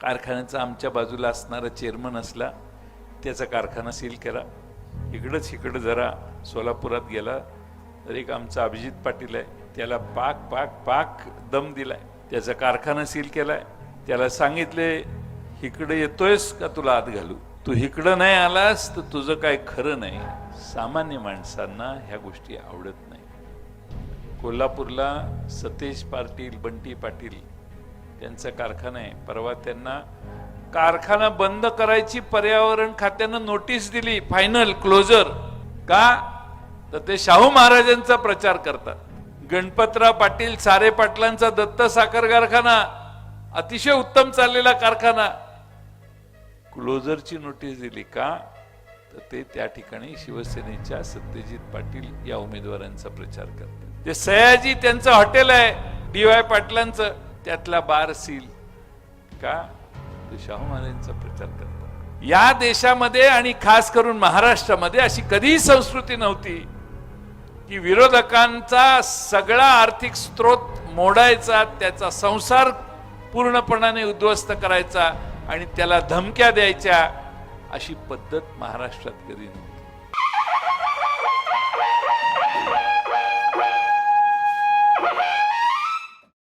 कारखान्याचा आमच्या बाजूला असणारा चेअरमन असला त्याचा कारखाना सील केला इकडंच इकडं जरा सोलापुरात गेला तर एक आमचा अभिजित पाटील आहे त्याला पाक पाक पाक दम दिलाय. त्याचा कारखाना सील केलाय. त्याला सांगितले इकडे येतोयस का तुला आत घालू? तू इकडं नाही आलास तर तुझं काय खरं नाही. सामान्य माणसांना ह्या गोष्टी आवडत नाही कोल्हापूरला सतेज पाटील बंटी पाटील त्यांचा कारखाना आहे. परवा त्यांना कारखाना बंद करायची पर्यावरण खात्यानं नोटीस दिली फायनल क्लोजर का? तर ते शाहू महाराजांचा प्रचार करतात. गणपतराव पाटील सारे पाटलांचा दत्त साखर कारखाना अतिशय उत्तम चाललेला कारखाना. क्लोजरची नोटीस दिली का? तर ते त्या ठिकाणी शिवसेनेच्या सत्यजित पाटील या उमेदवारांचा प्रचार करतात. ते सयाजी त्यांचं हॉटेल आहे डी वाय पाटलांचं त्यातला बार सील का? शाहू महाराजांचा प्रचार करतात. या देशामध्ये आणि खास करून महाराष्ट्रामध्ये अशी कधीही संस्कृती नव्हती की विरोधकांचा सगळा आर्थिक स्रोत मोडायचा त्याचा संसार पूर्णपणाने उद्ध्वस्त करायचा आणि त्याला धमक्या द्यायच्या अशी पद्धत महाराष्ट्रात कधी नव्हती.